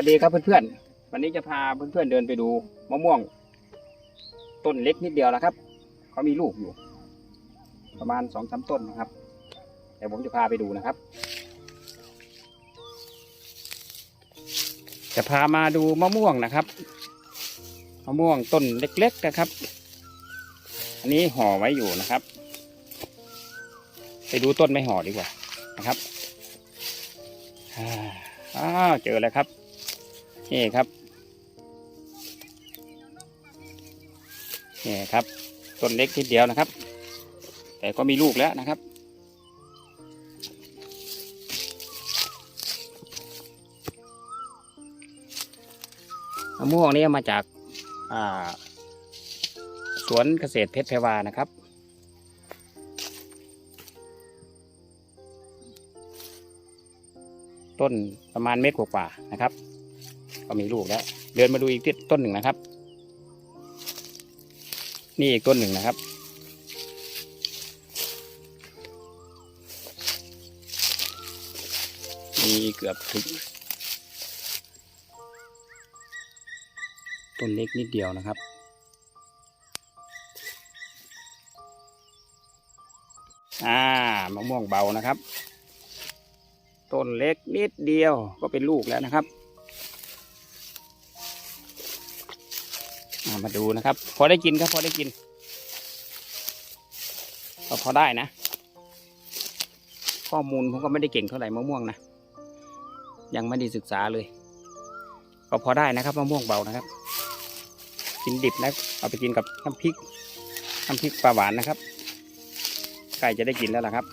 วัสดีครับเพื่อนๆ วันนี้จะพาเพื่อนๆเดินไปดูมะม่วง ต้นเล็กนิดเดียวนะครับ เขามีลูกอยู่ ประมาณสองสามต้นนะครับ เดี๋ยวผมจะพาไปดูนะครับ จะพามาดูมะม่วงนะครับ มะม่วงต้นเล็กๆนะครับ อันนี้ห่อไว้อยู่นะครับ ไปดูต้นไม่ห่อดีกว่านะครับอ้าวเจอแล้วครับ นี่ครับนี่ครับต้นเล็กทีเดียวนะครับ แต่ก็มีลูกแล้วนะครับมะม่วงนี้มาจากาสวนเกษตรเพชรเพวานะครับ ต้นประมาณเมตรกว่าๆนะครับ ก็มีลูกแล้ว เดินมาดูอีกต้นต้นหนึ่งนะครับ นี่อีกต้นหนึ่งนะครับ มีเกือบถึงต้นเล็กนิดเดียวนะครับ อ่ามะม่วงเบานะครับ ต้นเล็กนิดเดียวก็เป็นลูกแล้วนะครับ มาดูนะครับ พอได้กินครับพอได้กินก็พอได้นะ ข้อมูลผมก็ไม่ได้เก่งเท่าไหร่มะม่วงนะยังไม่ได้ศึกษาเลย ก็พอได้นะครับมะม่วงเบานะครับ กินดิบนะเอาไปกินกับน้ำพริกน้ำพริกปลาหวานนะครับใกล้จะได้กินแล้วล่ะครับ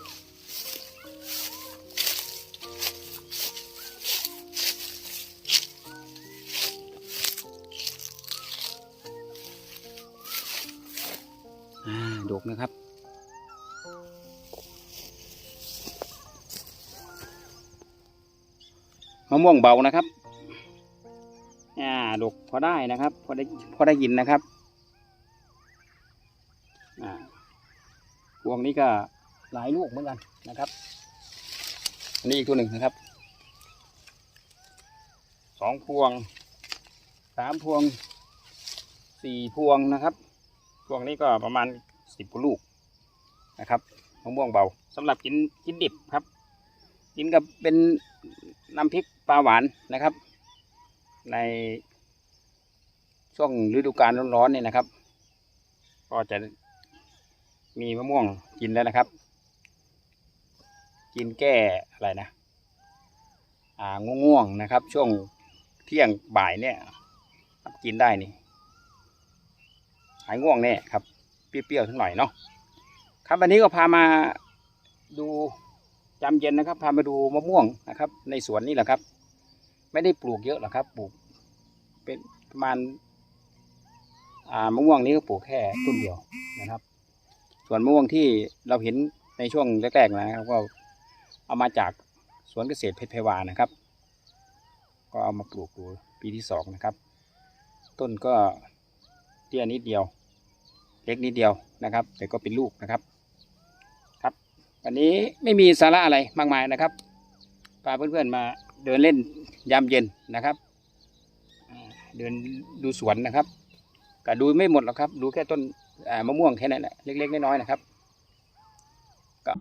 ดกนะครับ มะม่วงเบานะครับอ่าดกพอได้นะครับ พอได้พอได้กินนะครับอ่าพวงนี้ก็หลายลูกเหมือนกันนะครับ อันนี้อีกตัวหนึ่งนะครับ สองพวง สามพวง สี่พวงนะครับ พวงนี้ก็ประมาณสิบกว่าลูกนะครับมะม่วงเบาสำหรับกินกินดิบครับ กินกับเป็นน้ำพริกปลาหวานนะครับ ในช่วงฤดูกาลร้อนๆนี่นะครับ ก็จะมีมะม่วงกินแล้วนะครับ กินแก้อะไรนะ อ่าง่วงๆนะครับ ช่วงเที่ยงบ่ายเนี่ยกินได้นี่ หายง่วงแน่ครับ เปรี้ยวๆสักหน่อยเนาะครับวันนี้ก็พามาดูจำเย็นนะครับ พามาดูมะม่วงนะครับ ในสวนนี่แหละครับ ไม่ได้ปลูกเยอะหรอกครับปลูกเป็นประมาณมะม่วงนี้ก็ปลูกแค่ต้นเดียวนะครับ ส่วนมะม่วงที่เราเห็นในช่วงแรกๆนะครับ ก็เอามาจากสวนเกษตรเพชรไพวานะครับ ก็เอามาปลูกดูปีที่สองนะครับ ต้นก็ ตี้ยนิดเดียว เล็กนิดเดียวนะครับ แต่ก็เป็นลูกนะครับ ครับ วันนี้ไม่มีสาระอะไรมากมายนะครับพาเพื่อนๆมาเดินเล่นยามเย็นนะครับเดินดูสวนนะครับก็ดูไม่หมดหรอกครับ ดูแค่ต้นมะม่วงแค่นั้นแหละเล็กๆน้อยๆนะครับก็